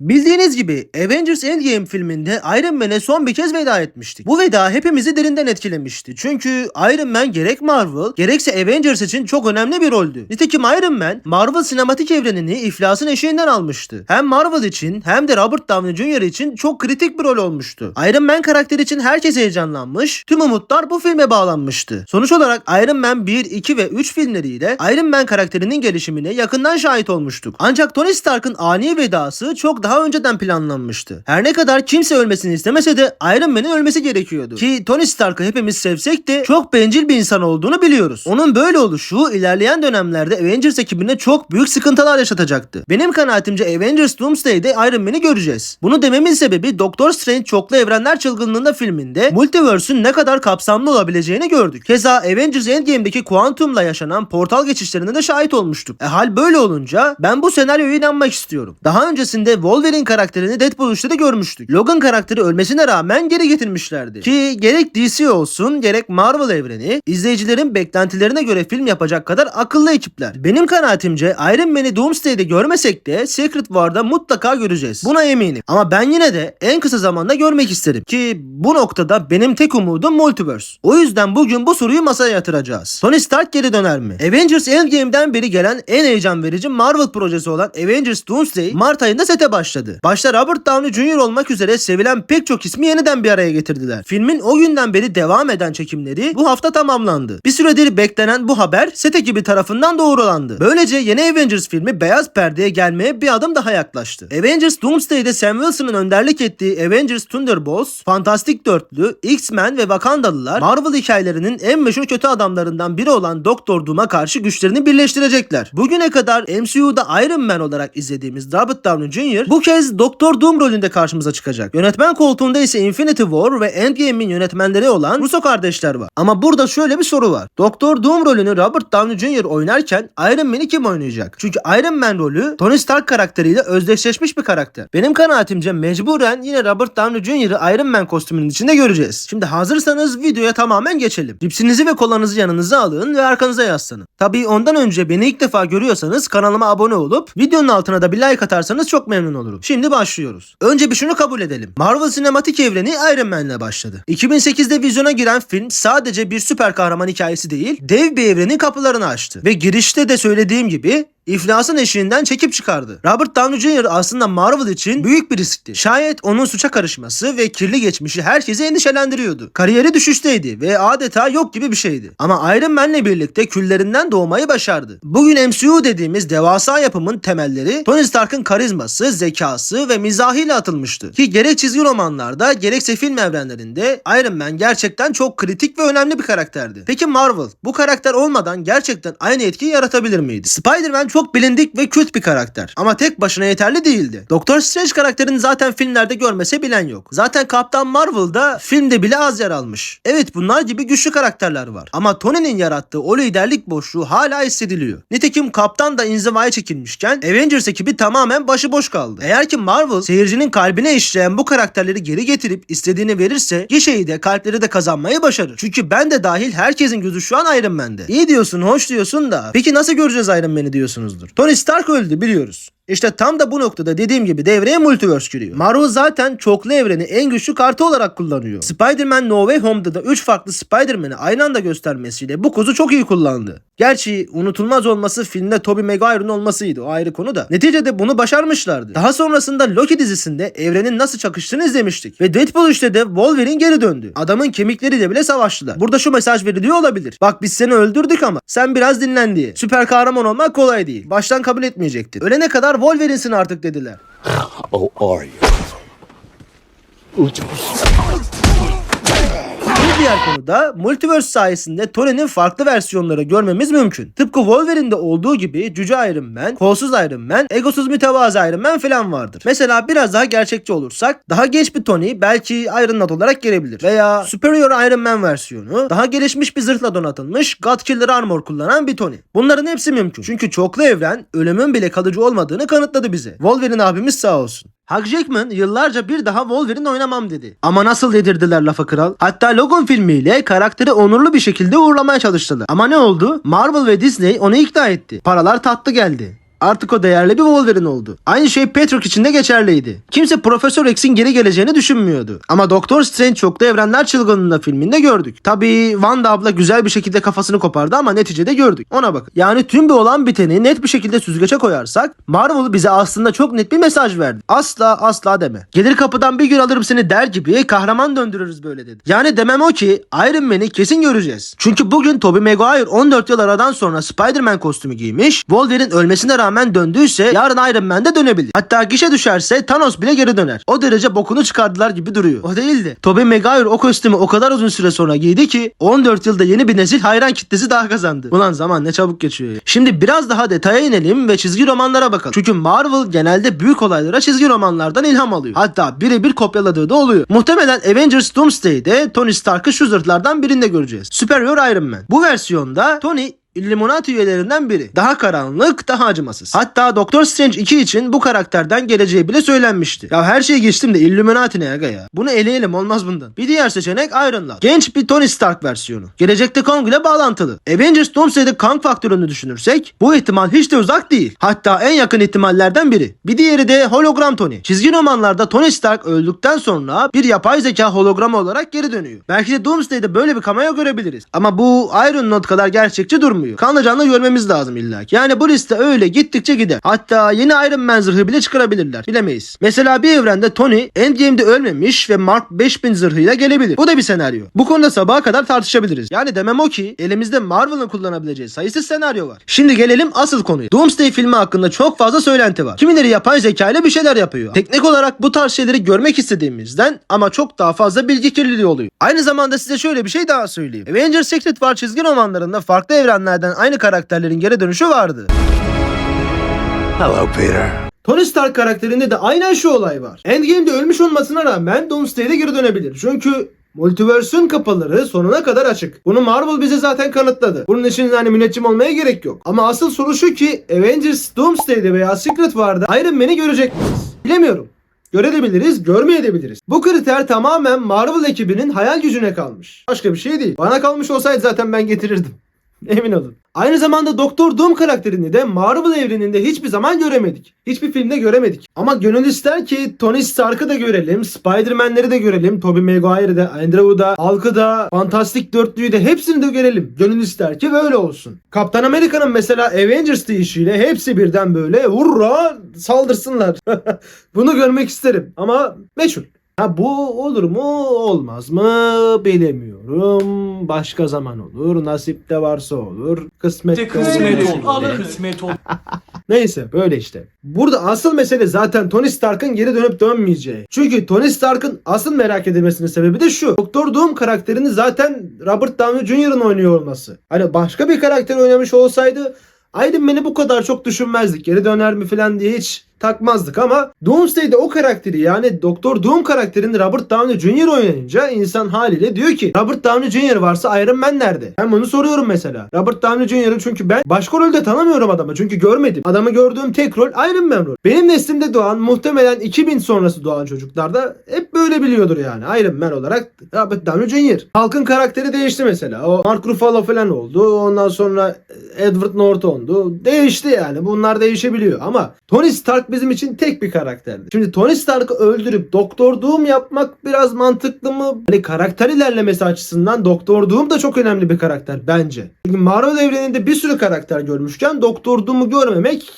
Bildiğiniz gibi Avengers Endgame filminde Iron Man'e son bir kez veda etmiştik. Bu veda hepimizi derinden etkilemişti. Çünkü Iron Man gerek Marvel gerekse Avengers için çok önemli bir roldü. Nitekim Iron Man Marvel sinematik evrenini iflasın eşiğinden almıştı. Hem Marvel için hem de Robert Downey Jr. için çok kritik bir rol olmuştu. Iron Man karakteri için herkes heyecanlanmış, tüm umutlar bu filme bağlanmıştı. Sonuç olarak Iron Man 1, 2 ve 3 filmleriyle Iron Man karakterinin gelişimine yakından şahit olmuştuk. Ancak Tony Stark'ın ani vedası çok daha önceden planlanmıştı. Her ne kadar kimse ölmesini istemese de Iron Man'in ölmesi gerekiyordu. Ki Tony Stark'ı hepimiz sevsek de çok bencil bir insan olduğunu biliyoruz. Onun böyle oluşu ilerleyen dönemlerde Avengers ekibine çok büyük sıkıntılar yaşatacaktı. Benim kanaatimce Avengers Doomsday'de Iron Man'i göreceğiz. Bunu dememin sebebi Doctor Strange Çoklu Evrenler Çılgınlığında filminde Multiverse'ün ne kadar kapsamlı olabileceğini gördük. Keza Avengers Endgame'deki Quantum'la yaşanan portal geçişlerine de şahit olmuştuk. E hal böyle olunca ben bu senaryoya inanmak istiyorum. Daha öncesinde Wolverine karakterini Deadpool 3'te de görmüştük. Logan karakteri ölmesine rağmen geri getirmişlerdi. Ki gerek DC olsun gerek Marvel evreni izleyicilerin beklentilerine göre film yapacak kadar akıllı ekipler. Benim kanaatimce Iron Man'i Doomsday'de görmesek de Secret War'da mutlaka göreceğiz. Buna eminim. Ama ben yine de en kısa zamanda görmek isterim. Ki bu noktada benim tek umudum Multiverse. O yüzden bugün bu soruyu masaya yatıracağız. Tony Stark geri döner mi? Avengers Endgame'den beri gelen en heyecan verici Marvel projesi olan Avengers Doomsday Mart ayında sete başladı. Başta Robert Downey Jr. olmak üzere sevilen pek çok ismi yeniden bir araya getirdiler. Filmin o günden beri devam eden çekimleri bu hafta tamamlandı. Bir süredir beklenen bu haber set ekibi tarafından doğrulandı. Böylece yeni Avengers filmi beyaz perdeye gelmeye bir adım daha yaklaştı. Avengers Doomsday'de Sam Wilson'ın önderlik ettiği Avengers Thunderbolts, Fantastik Dörtlü, X-Men ve Wakandalılar Marvel hikayelerinin en meşhur kötü adamlarından biri olan Doktor Doom'a karşı güçlerini birleştirecekler. Bugüne kadar MCU'da Iron Man olarak izlediğimiz Robert Downey Jr. bu kez Doktor Doom rolünde karşımıza çıkacak. Yönetmen koltuğunda ise Infinity War ve Endgame'in yönetmenleri olan Russo kardeşler var. Ama burada şöyle bir soru var. Doktor Doom rolünü Robert Downey Jr. oynarken Iron Man'i kim oynayacak? Çünkü Iron Man rolü Tony Stark karakteriyle özdeşleşmiş bir karakter. Benim kanaatimce mecburen yine Robert Downey Jr.'ı Iron Man kostümünün içinde göreceğiz. Şimdi hazırsanız videoya tamamen geçelim. Cipsinizi ve kolanızı yanınıza alın ve arkanıza yaslanın. Tabii ondan önce beni ilk defa görüyorsanız kanalıma abone olup videonun altına da bir like atarsanız çok memnun olurum. Şimdi başlıyoruz. Önce bir şunu kabul edelim. Marvel sinematik evreni Iron Man'le başladı. 2008'de vizyona giren film sadece bir süper kahraman hikayesi değil, dev bir evrenin kapılarını açtı. Ve girişte de söylediğim gibi İflasın eşiğinden çekip çıkardı. Robert Downey Jr. aslında Marvel için büyük bir riskti. Şayet onun suça karışması ve kirli geçmişi herkesi endişelendiriyordu. Kariyeri düşüşteydi ve adeta yok gibi bir şeydi. Ama Iron Man'le birlikte küllerinden doğmayı başardı. Bugün MCU dediğimiz devasa yapımın temelleri Tony Stark'ın karizması, zekası ve mizahıyla atılmıştı. Ki gerek çizgi romanlarda gerekse film evrenlerinde Iron Man gerçekten çok kritik ve önemli bir karakterdi. Peki Marvel bu karakter olmadan gerçekten aynı etkiyi yaratabilir miydi? Spider-Man çok bilindik ve kült bir karakter. Ama tek başına yeterli değildi. Doctor Strange karakterini zaten filmlerde görmese bilen yok. Zaten Kaptan Marvel'da filmde bile az yer almış. Evet bunlar gibi güçlü karakterler var. Ama Tony'nin yarattığı o liderlik boşluğu hala hissediliyor. Nitekim Kaptan da inzivaya çekilmişken Avengers ekibi tamamen başıboş kaldı. Eğer ki Marvel seyircinin kalbine işleyen bu karakterleri geri getirip istediğini verirse gişeyi de kalpleri de kazanmayı başarır. Çünkü ben de dahil herkesin gözü şu an Iron Man'de. İyi diyorsun, hoş diyorsun da peki nasıl göreceğiz Iron Man'i diyorsunuzdur. Tony Stark öldü biliyoruz. İşte tam da bu noktada dediğim gibi devreye multiverse giriyor. Marvel zaten çoklu evreni en güçlü kartı olarak kullanıyor. Spider-Man No Way Home'da da 3 farklı Spider-Man'i aynı anda göstermesiyle bu kozu çok iyi kullandı. Gerçi unutulmaz olması filmde Tobey Maguire'ın olmasıydı o ayrı konu da. Neticede bunu başarmışlardı. Daha sonrasında Loki dizisinde evrenin nasıl çakıştığını izlemiştik. Ve Deadpool 3'te de Wolverine geri döndü. Adamın kemikleriyle bile savaştılar. Burada şu mesaj veriliyor olabilir. Bak biz seni öldürdük ama sen biraz dinlen diye. Süper kahraman olmak kolay değil. Baştan kabul etmeyecekti. Ölene kadar Wolverine'sin artık dediler. Oh, are you? Diğer konuda Multiverse sayesinde Tony'nin farklı versiyonları görmemiz mümkün. Tıpkı Wolverine'de olduğu gibi Cüce Iron Man, Kolsuz Iron Man, Egosuz Mütevazı Iron Man falan vardır. Mesela biraz daha gerçekçi olursak daha genç bir Tony belki Iron Lad olarak gelebilir. Veya Superior Iron Man versiyonu daha gelişmiş bir zırhla donatılmış God Killer Armor kullanan bir Tony. Bunların hepsi mümkün. Çünkü çoklu evren ölümün bile kalıcı olmadığını kanıtladı bize. Wolverine abimiz sağ olsun. Hugh Jackman yıllarca bir daha Wolverine oynamam dedi. Ama nasıl yedirdiler lafa kral? Hatta Logan filmiyle karakteri onurlu bir şekilde uğurlamaya çalıştılar. Ama ne oldu? Marvel ve Disney onu ikna etti. Paralar tatlı geldi. Artık o değerli bir Wolverine oldu. Aynı şey Patrick için de geçerliydi. Kimse Profesör X'in geri geleceğini düşünmüyordu. Ama Doktor Strange çoklu evrenler çılgınında filminde gördük. Tabii Wanda abla güzel bir şekilde kafasını kopardı ama neticede gördük. Ona bak. Yani tüm bir olan biteni net bir şekilde süzgece koyarsak Marvel bize aslında çok net bir mesaj verdi. Asla asla deme. Gelir kapıdan bir gün alırım seni der gibi kahraman döndürürüz böyle dedi. Yani demem o ki Iron Man'i kesin göreceğiz. Çünkü bugün Tobey Maguire 14 yıl aradan sonra Spider-Man kostümü giymiş. Wolverine ölmesine rağmen döndüyse yarın Iron Man de dönebilir. Hatta gişe düşerse Thanos bile geri döner. O derece bokunu çıkardılar gibi duruyor. O değil de Tobey Maguire o kostümü o kadar uzun süre sonra giydi ki 14 yılda yeni bir nesil hayran kitlesi daha kazandı. Ulan zaman ne çabuk geçiyor. ya. Şimdi biraz daha detaya inelim ve çizgi romanlara bakalım. Çünkü Marvel genelde büyük olaylara çizgi romanlardan ilham alıyor. Hatta birebir kopyaladığı da oluyor. Muhtemelen Avengers Doomsday'de Tony Stark'ı şu zırhlardan birinde göreceğiz. Superior Iron Man. Bu versiyonda Tony Illuminati üyelerinden biri. Daha karanlık, daha acımasız. Hatta Doctor Strange 2 için bu karakterden geleceği bile söylenmişti. Ya her şeyi geçtim de Illuminati ne aga ya? Bunu eleyelim olmaz bundan. Bir diğer seçenek Iron Lad. Genç bir Tony Stark versiyonu. Gelecekte Kong ile bağlantılı. Avengers Doomsday'de Kong faktörünü düşünürsek bu ihtimal hiç de uzak değil. Hatta en yakın ihtimallerden biri. Bir diğeri de hologram Tony. Çizgi romanlarda Tony Stark öldükten sonra bir yapay zeka hologramı olarak geri dönüyor. Belki de Doomsday'de böyle bir cameo görebiliriz. Ama bu Iron Lad kadar gerçekçi durmuyor. Kanlı canlı görmemiz lazım illa ki. Yani bu liste öyle gittikçe gider. Hatta yeni Iron Man zırhı bile çıkarabilirler. Bilemeyiz. Mesela bir evrende Tony Endgame'de ölmemiş ve Mark 5000 zırhıyla gelebilir. Bu da bir senaryo. Bu konuda sabaha kadar tartışabiliriz. Yani demem o ki elimizde Marvel'ın kullanabileceği sayısız senaryo var. Şimdi gelelim asıl konuya. Doomsday filmi hakkında çok fazla söylenti var. Kimileri yapay zeka ile bir şeyler yapıyor. Teknik olarak bu tarz şeyleri görmek istediğimizden ama çok daha fazla bilgi kirliliği oluyor. Aynı zamanda size şöyle bir şey daha söyleyeyim. Avengers Secret War çizgi romanlarında farklı evrenlerden aynı karakterlerin geri dönüşü vardı. Hello, Peter. Tony Stark karakterinde de aynen şu olay var. Endgame'de ölmüş olmasına rağmen Doomsday'de geri dönebilir. Çünkü Multiverse'ün kapıları sonuna kadar açık. Bunu Marvel bize zaten kanıtladı. Bunun için hani müneccim olmaya gerek yok. Ama asıl soru şu ki Avengers Doomsday'de veya Secret War'da Iron Man'i görecek miyiz? Bilemiyorum. Görebiliriz, görmeyebiliriz. Bu kriter tamamen Marvel ekibinin hayal gücüne kalmış. Başka bir şey değil. Bana kalmış olsaydı zaten ben getirirdim. Emin olun. Aynı zamanda Doktor Doom karakterini de Marvel evreninde hiçbir zaman göremedik. Hiçbir filmde göremedik. Ama gönül ister ki Tony Stark'ı da görelim, Spider-Man'leri de görelim, Tobey Maguire'ı da, Andrew'u da, Hulk'ı da, Fantastic Dörtlüyü de hepsini de görelim. Gönül ister ki böyle olsun. Kaptan Amerika'nın mesela Avengers deyişiyle hepsi birden böyle hurra saldırsınlar. Bunu görmek isterim ama meçhul. Ha bu olur mu olmaz mı bilemiyorum. Başka zaman olur. Nasipte varsa olur. Kısmet Kısmet ol. Kısmet ol. Neyse böyle işte. Burada asıl mesele zaten Tony Stark'ın geri dönüp dönmeyeceği. Çünkü Tony Stark'ın asıl merak edilmesinin sebebi de şu. Doktor Doom karakterini zaten Robert Downey Jr.'ın oynuyor olması. Hani başka bir karakter oynamış olsaydı Iron Man'i bu kadar çok düşünmezdik. Geri döner mi falan diye hiç takmazdık ama Doomsday'de o karakteri yani Doktor Doom karakterini Robert Downey Jr. oynayınca insan haliyle diyor ki Robert Downey Jr. varsa Iron Man nerede? Ben bunu soruyorum mesela. Robert Downey Jr.'ı çünkü ben başka rolde tanımıyorum adamı çünkü görmedim. Adamı gördüğüm tek rol Iron Man rol. Benim neslimde doğan muhtemelen 2000 sonrası doğan çocuklar da hep böyle biliyordur yani. Iron Man olarak Robert Downey Jr. Halkın karakteri değişti mesela. O Mark Ruffalo falan oldu. Ondan sonra Edward Norton'du. Değişti yani. Bunlar değişebiliyor ama Tony Stark bizim için tek bir karakterdi. Şimdi Tony Stark'ı öldürüp Doktor Doom yapmak biraz mantıklı mı? Hani karakter ilerlemesi açısından Doktor Doom da çok önemli bir karakter bence. Çünkü Marvel evreninde bir sürü karakter görmüşken Doktor Doom'u görmemek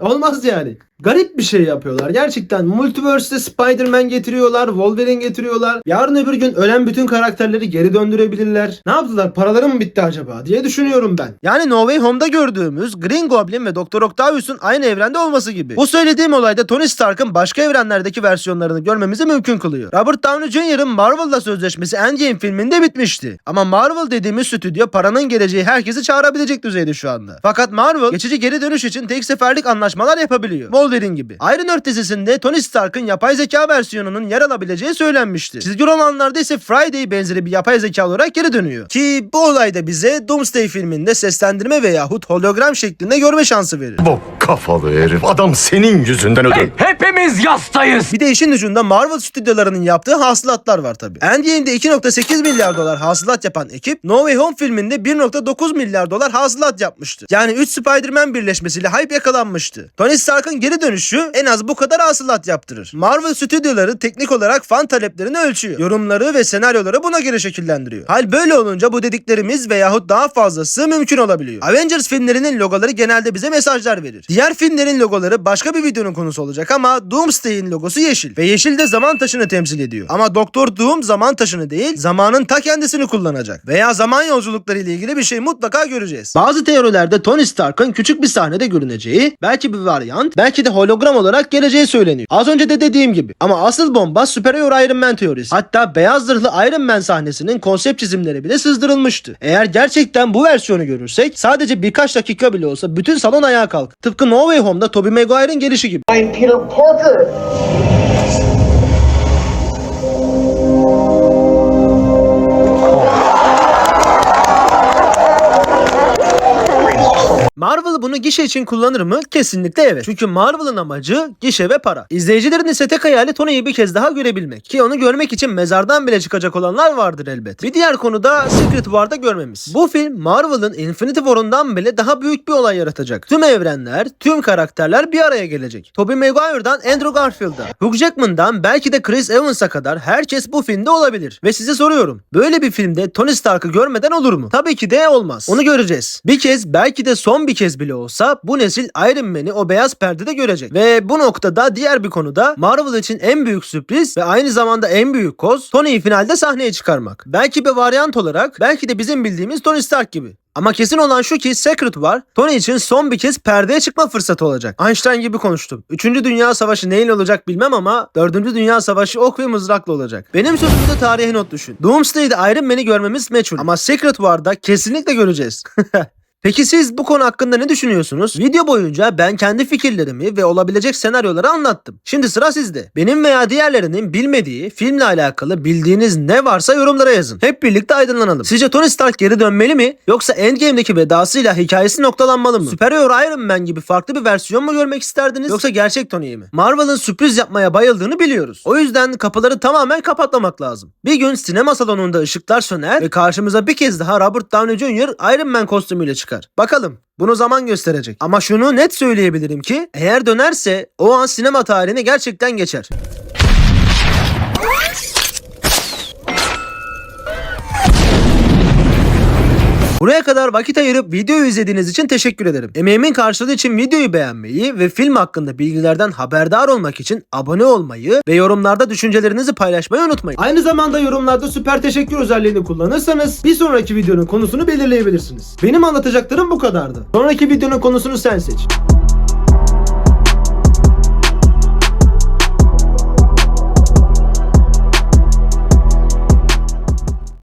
Olmaz yani. Garip bir şey yapıyorlar. Gerçekten Multiverse'de Spider-Man getiriyorlar, Wolverine getiriyorlar. Yarın öbür gün ölen bütün karakterleri geri döndürebilirler. Ne yaptılar? Paraları mı bitti acaba diye düşünüyorum ben. Yani No Way Home'da gördüğümüz Green Goblin ve Doktor Octavius'un aynı evrende olması gibi. Bu söylediğim olayda Tony Stark'ın başka evrenlerdeki versiyonlarını görmemizi mümkün kılıyor. Robert Downey Jr.'ın Marvel'la sözleşmesi Endgame filminde bitmişti. Ama Marvel dediğimiz stüdyo paranın geleceği herkesi çağırabilecek düzeyde şu anda. Fakat Marvel geçici geri dönüş için tek seferlik anlaşmalar yapabiliyor. Wolverine gibi. Iron Earth dizisinde Tony Stark'ın yapay zeka versiyonunun yer alabileceği söylenmişti. Çizgi romanlarda ise Friday benzeri bir yapay zeka olarak geri dönüyor. Ki bu olayda bize Doomsday filminde seslendirme veyahut hologram şeklinde görme şansı verir. Double kafalı herif. Adam senin yüzünden öldü. Hepimiz yastayız. Bir de işin ucunda Marvel stüdyolarının yaptığı hasılatlar var tabi. Endgame'de 2.8 milyar dolar hasılat yapan ekip No Way Home filminde 1.9 milyar dolar hasılat yapmıştı. Yani 3 Spider-Man birleşmesiyle hype yakalanmıştı. Tony Stark'ın geri dönüşü en az bu kadar hasılat yaptırır. Marvel stüdyoları teknik olarak fan taleplerini ölçüyor. Yorumları ve senaryoları buna göre şekillendiriyor. Hal böyle olunca bu dediklerimiz veyahut daha fazlası mümkün olabiliyor. Avengers filmlerinin logoları genelde bize mesajlar verir. Diğer filmlerin logoları başka bir videonun konusu olacak ama Doomsday'in logosu yeşil. Ve yeşil de zaman taşını temsil ediyor. Ama Doktor Doom zaman taşını değil zamanın ta kendisini kullanacak. Veya zaman yolculukları ile ilgili bir şey mutlaka göreceğiz. Bazı teorilerde Tony Stark'ın küçük bir sahnede görüneceği, belki bir varyant, belki de hologram olarak geleceği söyleniyor. Az önce de dediğim gibi. Ama asıl bomba Superior Iron Man teorisi. Hatta beyaz zırhlı Iron Man sahnesinin konsept çizimleri bile sızdırılmıştı. Eğer gerçekten bu versiyonu görürsek sadece birkaç dakika bile olsa bütün salon ayağa kalk. Tıpkı No Way Home'da Tobey Maguire'ın gelişi gibi. Peter Parker. Marvel bunu gişe için kullanır mı? Kesinlikle evet. Çünkü Marvel'ın amacı gişe ve para. İzleyicilerin ise tek hayali Tony'yi bir kez daha görebilmek. Ki onu görmek için mezardan bile çıkacak olanlar vardır elbet. Bir diğer konu da Secret War'da görmemiz. Bu film Marvel'ın Infinity War'undan bile daha büyük bir olay yaratacak. Tüm evrenler, tüm karakterler bir araya gelecek. Tobey Maguire'dan Andrew Garfield'a, Hugh Jackman'dan belki de Chris Evans'a kadar herkes bu filmde olabilir. Ve size soruyorum. Böyle bir filmde Tony Stark'ı görmeden olur mu? Tabii ki de olmaz. Onu göreceğiz. Bir kez belki de son bir kez bile olsa bu nesil Iron Man'i o beyaz perdede görecek. Ve bu noktada diğer bir konuda Marvel için en büyük sürpriz ve aynı zamanda en büyük koz Tony'yi finalde sahneye çıkarmak. Belki bir varyant olarak belki de bizim bildiğimiz Tony Stark gibi. Ama kesin olan şu ki Secret var. Tony için son bir kez perdeye çıkma fırsatı olacak. Einstein gibi konuştum. Üçüncü Dünya Savaşı neyle olacak bilmem ama Dördüncü Dünya Savaşı ok ve mızrakla olacak. Benim sözümde tarihe not düşün. Doomsday'de Iron Man'i görmemiz meçhul. Ama Secret War'da kesinlikle göreceğiz. Peki siz bu konu hakkında ne düşünüyorsunuz? Video boyunca ben kendi fikirlerimi ve olabilecek senaryoları anlattım. Şimdi sıra sizde. Benim veya diğerlerinin bilmediği filmle alakalı bildiğiniz ne varsa yorumlara yazın. Hep birlikte aydınlanalım. Sizce Tony Stark geri dönmeli mi? Yoksa Endgame'deki vedasıyla hikayesi noktalanmalı mı? Superior Iron Man gibi farklı bir versiyon mu görmek isterdiniz? Yoksa gerçek Tony'yi mi? Marvel'ın sürpriz yapmaya bayıldığını biliyoruz. O yüzden kapıları tamamen kapatmamak lazım. Bir gün sinema salonunda ışıklar söner ve karşımıza bir kez daha Robert Downey Jr. Iron Man kostümüyle çıkar. Bakalım. Bunu zaman gösterecek. Ama şunu net söyleyebilirim ki eğer dönerse o an sinema tarihine gerçekten geçer. Buraya kadar vakit ayırıp videoyu izlediğiniz için teşekkür ederim. Emeğimin karşılığı için videoyu beğenmeyi ve film hakkında bilgilerden haberdar olmak için abone olmayı ve yorumlarda düşüncelerinizi paylaşmayı unutmayın. Aynı zamanda yorumlarda süper teşekkür özelliğini kullanırsanız bir sonraki videonun konusunu belirleyebilirsiniz. Benim anlatacaklarım bu kadardı. Sonraki videonun konusunu sen seç.